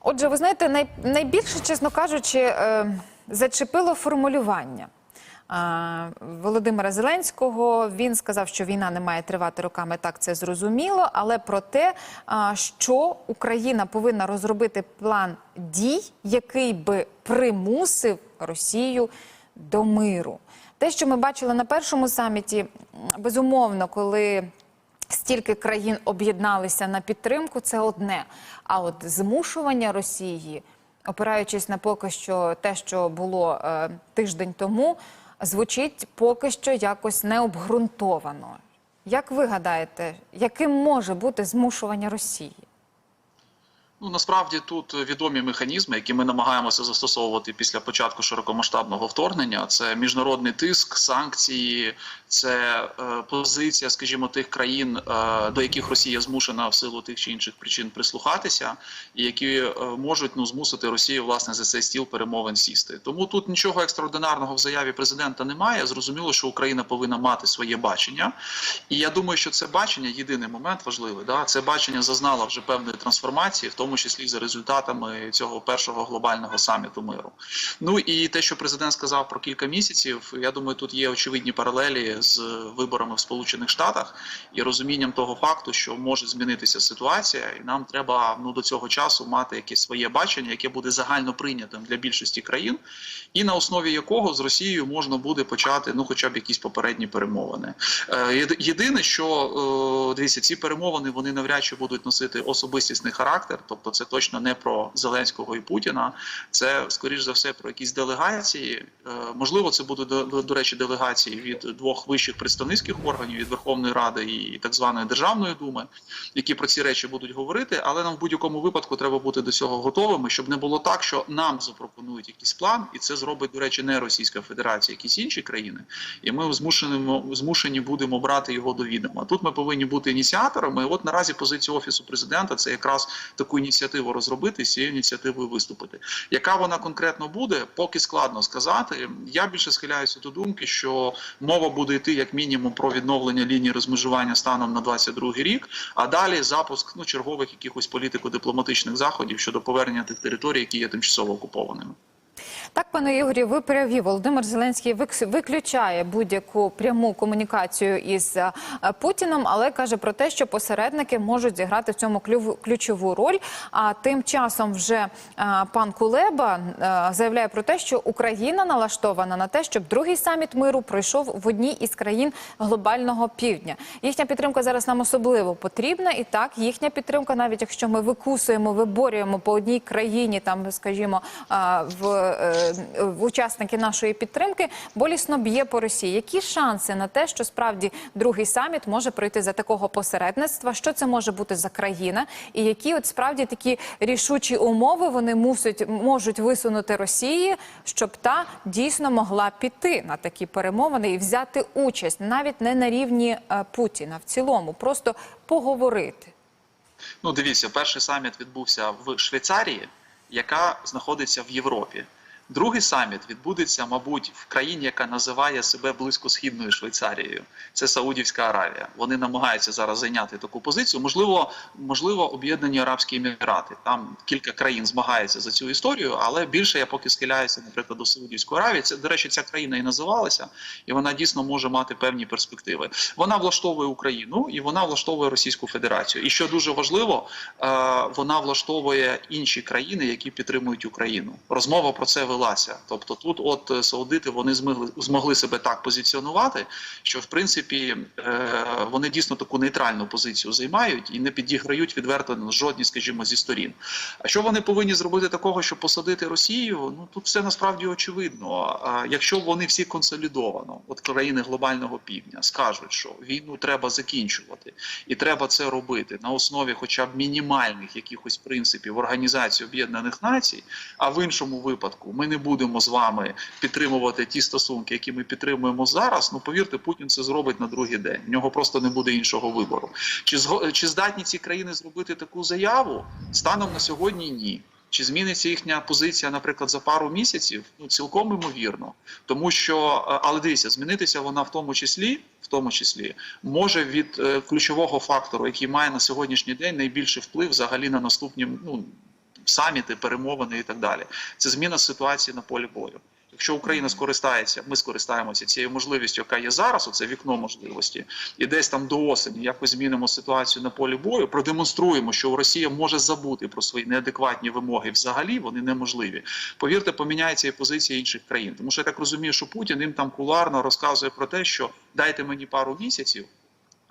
Отже, ви знаєте, най, найбільше, чесно кажучи, е, зачепило формулювання. Володимира Зеленського він сказав, що війна не має тривати роками. Так це зрозуміло. Але про те, що Україна повинна розробити план дій, який би примусив Росію до миру. Те, що ми бачили на першому саміті, безумовно, коли стільки країн об'єдналися на підтримку, це одне. А от змушування Росії, опираючись на поки що те, що було е, тиждень тому, звучить поки що якось необґрунтовано. Як ви гадаєте, яким може бути змушування Росії? Ну насправді тут відомі механізми, які ми намагаємося застосовувати після початку широкомасштабного вторгнення. Це міжнародний тиск, санкції, це е, позиція, скажімо, тих країн, е, до яких Росія змушена в силу тих чи інших причин прислухатися, і які е, можуть ну змусити Росію власне за цей стіл перемовин сісти. Тому тут нічого екстраординарного в заяві президента немає. Зрозуміло, що Україна повинна мати своє бачення, і я думаю, що це бачення єдиний момент важливий. Да, це бачення зазнало вже певної трансформації, в тому числі за результатами цього першого глобального саміту миру. Ну і те, що президент сказав про кілька місяців, я думаю, тут є очевидні паралелі з виборами в Сполучених Штатах і розумінням того факту, що може змінитися ситуація, і нам треба ну до цього часу мати якесь своє бачення, яке буде загально прийнятим для більшості країн, і на основі якого з Росією можна буде почати ну, хоча б якісь попередні перемовини. Е, Єдине, що е, дивіться, ці перемовини вони навряд чи будуть носити особистісний характер, тобто це точно не про Зеленського і Путіна. Це скоріш за все про якісь делегації. Е, Можливо, це будуть до речі делегації від двох вищих представницьких органів від Верховної Ради і так званої Державної думи, які про ці речі будуть говорити. Але нам в будь-якому випадку треба бути до цього готовими, щоб не було так, що нам запропонують якийсь план, і це зробить, до речі, не Російська Федерація, якісь інші країни, і ми змушені, змушені будемо брати його до відома. Тут ми повинні бути ініціаторами. От наразі позиція офісу президента це якраз таку ініціативу розробити з цією ініціативою виступити. Яка вона конкретно буде, поки складно сказати. Я більше схиляюся до думки, що мова буде йти як мінімум про відновлення лінії розмежування станом на 22 рік, а далі запуск ну чергових якихось політико-дипломатичних заходів щодо повернення тих територій, які є тимчасово окупованими. Так, пане Ігорі, ви праві. Володимир Зеленський вик- виключає будь-яку пряму комунікацію із е, Путіном, але каже про те, що посередники можуть зіграти в цьому ключову роль. А тим часом вже е, пан Кулеба е, заявляє про те, що Україна налаштована на те, щоб другий саміт миру пройшов в одній із країн глобального півдня. Їхня підтримка зараз нам особливо потрібна, і так їхня підтримка, навіть якщо ми викусуємо, виборюємо по одній країні, там скажімо, в учасники нашої підтримки, болісно б'є по Росії. Які шанси на те, що справді другий саміт може пройти за такого посередництва? Що це може бути за країна, і які от справді такі рішучі умови вони мусять можуть висунути Росії, щоб та дійсно могла піти на такі перемовини і взяти участь навіть не на рівні е, Путіна в цілому, просто поговорити. Ну, дивіться, перший саміт відбувся в Швейцарії, яка знаходиться в Європі. Другий саміт відбудеться, мабуть, в країні, яка називає себе близькосхідною Швейцарією. Це Саудівська Аравія. Вони намагаються зараз зайняти таку позицію. Можливо, можливо, Об'єднані Арабські Емірати. Там кілька країн змагаються за цю історію, але більше я поки схиляюся, наприклад, до Саудівської Аравії. Це, до речі, ця країна і називалася, і вона дійсно може мати певні перспективи. Вона влаштовує Україну і вона влаштовує Російську Федерацію. І що дуже важливо, е, вона влаштовує інші країни, які підтримують Україну. Розмова про це велася. Тобто, тут, от е, саудити, вони змогли змогли себе так позиціонувати, що в принципі е, вони дійсно таку нейтральну позицію займають і не підіграють відверто на жодній, скажімо, зі сторін. А що вони повинні зробити такого, щоб посадити Росію? Ну тут все насправді очевидно. Якщо вони всі консолідовано, от країни глобального півдня, скажуть, що війну треба закінчувати, і треба це робити на основі, хоча б мінімальних якихось принципів Організації Об'єднаних Націй. А в іншому випадку ми не будемо з вами підтримувати ті стосунки, які ми підтримуємо зараз. Ну повірте, Путін це зробить на другий день. В нього просто не буде іншого вибору. Чи чи здатні ці країни зробити таку заяву? Станом на сьогодні ні. Чи зміниться їхня позиція, наприклад, за пару місяців? Ну цілком імовірно, тому що е, але дивіться, змінитися вона в тому числі, в тому числі, може від е, ключового фактору, який має на сьогоднішній день найбільший вплив взагалі на наступні ну саміти, перемовини і так далі. Це зміна ситуації на полі бою. Якщо Україна скористається, ми скористаємося цією можливістю, яка є зараз, оце вікно можливості, і десь там до осені якось змінимо ситуацію на полі бою, продемонструємо, що Росія може забути про свої неадекватні вимоги. Взагалі вони неможливі. Повірте, поміняється і позиція інших країн. Тому що я так розумію, що Путін їм там куларно розказує про те, що дайте мені пару місяців.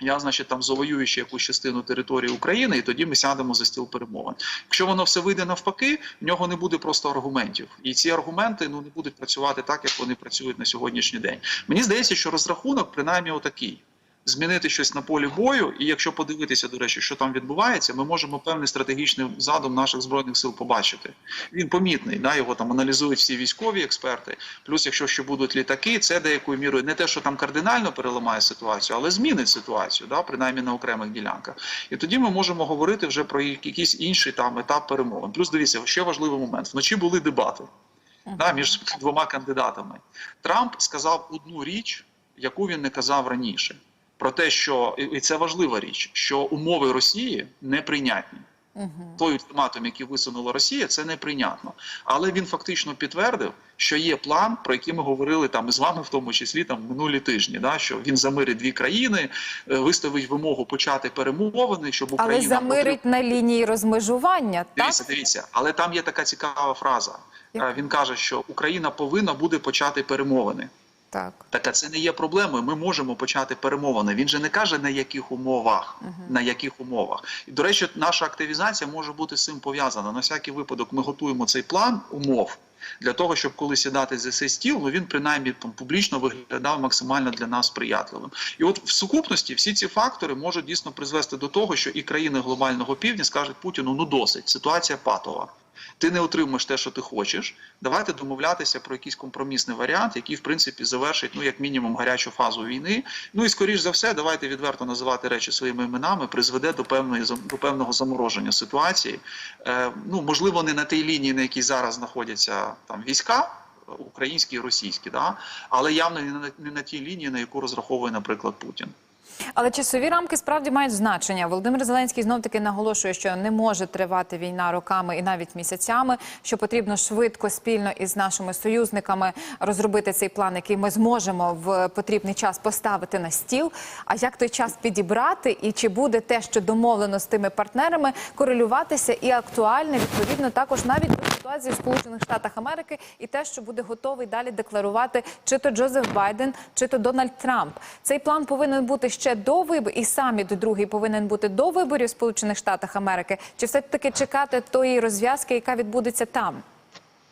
Я, значить, там завоюю ще якусь частину території України, і тоді ми сядемо за стіл перемовин. Якщо воно все вийде навпаки, в нього не буде просто аргументів, і ці аргументи ну не будуть працювати так, як вони працюють на сьогоднішній день. Мені здається, що розрахунок принаймні отакий. Змінити щось на полі бою, і якщо подивитися, до речі, що там відбувається, ми можемо певний стратегічний задум наших збройних сил побачити. Він помітний, да, його там аналізують всі військові експерти. Плюс, якщо ще будуть літаки, це деякою мірою не те, що там кардинально переламає ситуацію, але змінить ситуацію, да, принаймні на окремих ділянках. І тоді ми можемо говорити вже про якийсь інший там етап перемовин. Плюс дивіться, ще важливий момент: вночі були дебати да, між двома кандидатами. Трамп сказав одну річ, яку він не казав раніше. Про те, що і- це важлива річ, що умови Росії неприйнятні. Той ультиматум, який висунула Росія, це неприйнятно. Але він фактично підтвердив, що є план, про який ми говорили там з вами, в тому числі там минулі тижні. Да, що він замирить дві країни, е, виставить вимогу почати перемовини, щоб Але Україна замирить на лінії розмежування, так? Дивіться, дивіться, але там є така цікава фраза. Яка? Е, Він каже, що Україна повинна буде почати перемовини. Так. Так, а це не є проблемою. Ми можемо почати перемовини. Він же не каже на яких умовах, на яких умовах. І до речі, наша активізація може бути з цим пов'язана. На всякий випадок ми готуємо цей план умов для того, щоб коли сідати за цей стіл, ну він принаймні там публічно виглядав максимально для нас сприятливим. І от в сукупності всі ці фактори можуть дійсно призвести до того, що і країни глобального півдня скажуть Путіну: ну досить, ситуація патова. Ти не отримаєш те, що ти хочеш. Давайте домовлятися про якийсь компромісний варіант, який в принципі завершить ну як мінімум гарячу фазу війни. Ну і скоріш за все, давайте відверто називати речі своїми іменами, призведе до певної до певного замороження ситуації. Е, ну можливо, не на тій лінії, на якій зараз знаходяться там війська. е, Українські і російські, да але явно не на, не на тій лінії, на яку розраховує, наприклад, Путін. Але часові рамки справді мають значення. Володимир Зеленський знов таки наголошує, що не може тривати війна роками і навіть місяцями. Що потрібно швидко спільно із нашими союзниками розробити цей план, який ми зможемо в потрібний час поставити на стіл. А як той час підібрати, і чи буде те, що домовлено з тими партнерами, корелюватися і актуальне відповідно також навіть до ситуації в Сполучених Штатах Америки, і те, що буде готовий далі декларувати чи то Джозеф Байден, чи то Дональд Трамп. Цей план повинен бути ще до виборів, і саміт другий повинен бути до виборів в Сполучених Штатах Америки, чи все таки чекати тої розв'язки, яка відбудеться там?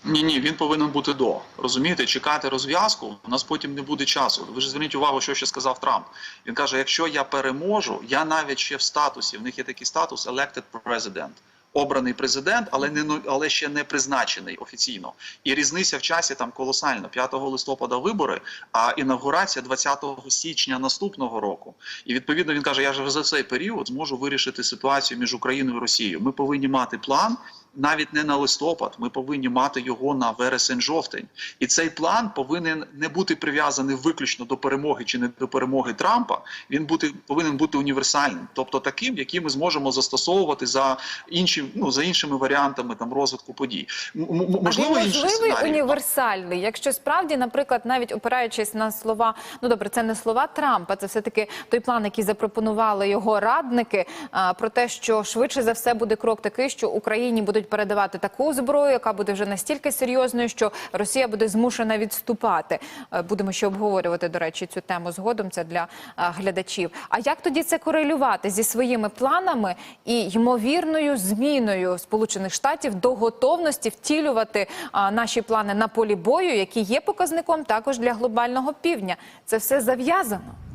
Ні, ні, він повинен бути до. Розумієте, чекати розв'язку, у нас потім не буде часу. Ви ж зверніть увагу, що ще сказав Трамп. Він каже: якщо я переможу, я навіть ще в статусі, в них є такий статус elected president. Обраний президент, але не але ще не призначений офіційно. І різниця в часі там колосальна. 5 листопада вибори, а інавгурація 20 січня наступного року. І відповідно він каже: я ж за цей період зможу вирішити ситуацію між Україною і Росією. Ми повинні мати план, навіть не на листопад, ми повинні мати його на вересень-жовтень. І цей план повинен не бути прив'язаний виключно до перемоги чи не до перемоги Трампа. Він бути повинен бути універсальним, тобто таким, який ми зможемо застосовувати за інші, ну за іншими варіантами там розвитку подій. М- можливо, він можливий універсальний, якщо справді, наприклад, навіть опираючись на слова, ну добре, це не слова Трампа, це все таки той план, який запропонували його радники, а, про те, що швидше за все буде крок такий, що Україні будуть передавати таку зброю, яка буде вже настільки серйозною, що Росія буде змушена відступати. Е, Будемо ще обговорювати, до речі, цю тему згодом. Це для глядачів. А як тоді це корелювати зі своїми планами і ймовірною зміною Сполучених Штатів до готовності втілювати наші плани на полі бою, які є показником також для глобального півдня? Це все зав'язано.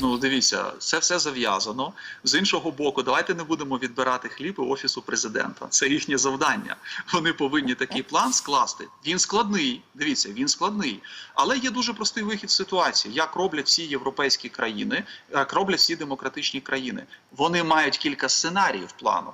Ну, дивіться, це все зав'язано. З іншого боку, давайте не будемо відбирати хліб у офісу президента. Це їхнє завдання. Вони повинні такий план скласти. Він складний. Дивіться, він складний, але є дуже простий вихід з ситуації, як роблять всі європейські країни, як роблять всі демократичні країни. Вони мають кілька сценаріїв плану.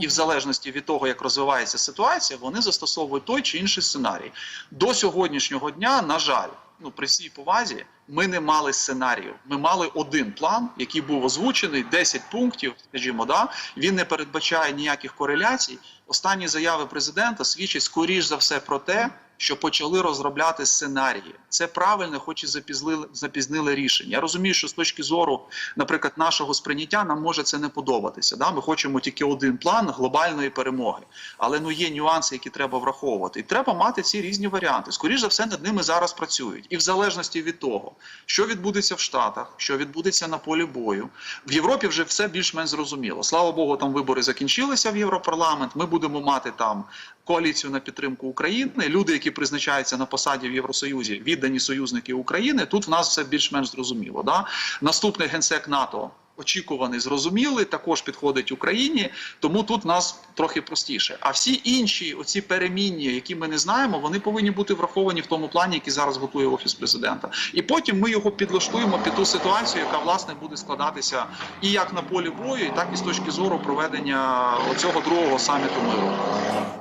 І в залежності від того, як розвивається ситуація, вони застосовують той чи інший сценарій. До сьогоднішнього дня, на жаль, ну при всій повазі, ми не мали сценарію. Ми мали один план, який був озвучений, 10 пунктів, скажімо, да він не передбачає ніяких кореляцій. Останні заяви президента свідчать скоріш за все про те, що почали розробляти сценарії. Це правильне, хоч і запізнили, запізнили рішення. Я розумію, що з точки зору, наприклад, нашого сприйняття нам може це не подобатися. Да? Ми хочемо тільки один план глобальної перемоги. Але ну є нюанси, які треба враховувати. І треба мати ці різні варіанти. Скоріше за все, над ними зараз працюють. І в залежності від того, що відбудеться в Штатах, що відбудеться на полі бою, в Європі вже все більш-менш зрозуміло. Слава Богу, там вибори закінчилися в Європарламент. Ми будемо мати там коаліцію на підтримку України. Люди, які призначаються на посаді в Євросоюзі, віддані союзники України. Тут в нас все більш-менш зрозуміло. Да? Наступний генсек НАТО. Очікуваний, зрозумілий, також підходить Україні, тому тут нас трохи простіше. А всі інші, оці перемінні, які ми не знаємо, вони повинні бути враховані в тому плані, який зараз готує офіс президента. І потім ми його підлаштуємо під ту ситуацію, яка власне буде складатися і як на полі бою, і так і з точки зору проведення цього другого саміту миру.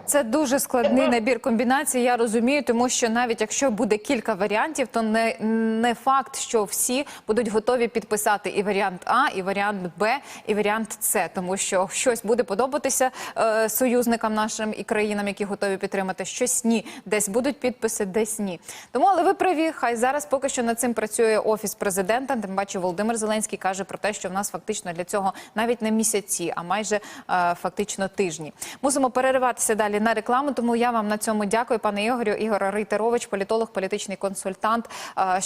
Це дуже складний набір комбінацій. Я розумію, тому що навіть якщо буде кілька варіантів, то не, не факт, що всі будуть готові підписати і варіант А, і варіант Б, і варіант С, тому що щось буде подобатися е, союзникам нашим і країнам, які готові підтримати, щось ні. Десь будуть підписи, десь ні. Тому, але ви праві, хай зараз поки що над цим працює офіс президента. Тим паче Володимир Зеленський каже про те, що в нас фактично для цього навіть не місяці, а майже е, фактично тижні. Мусимо перериватися далі на рекламу. Тому я вам на цьому дякую, пане Ігорю. Ігор Рейтерович, політолог, політичний консультант. е,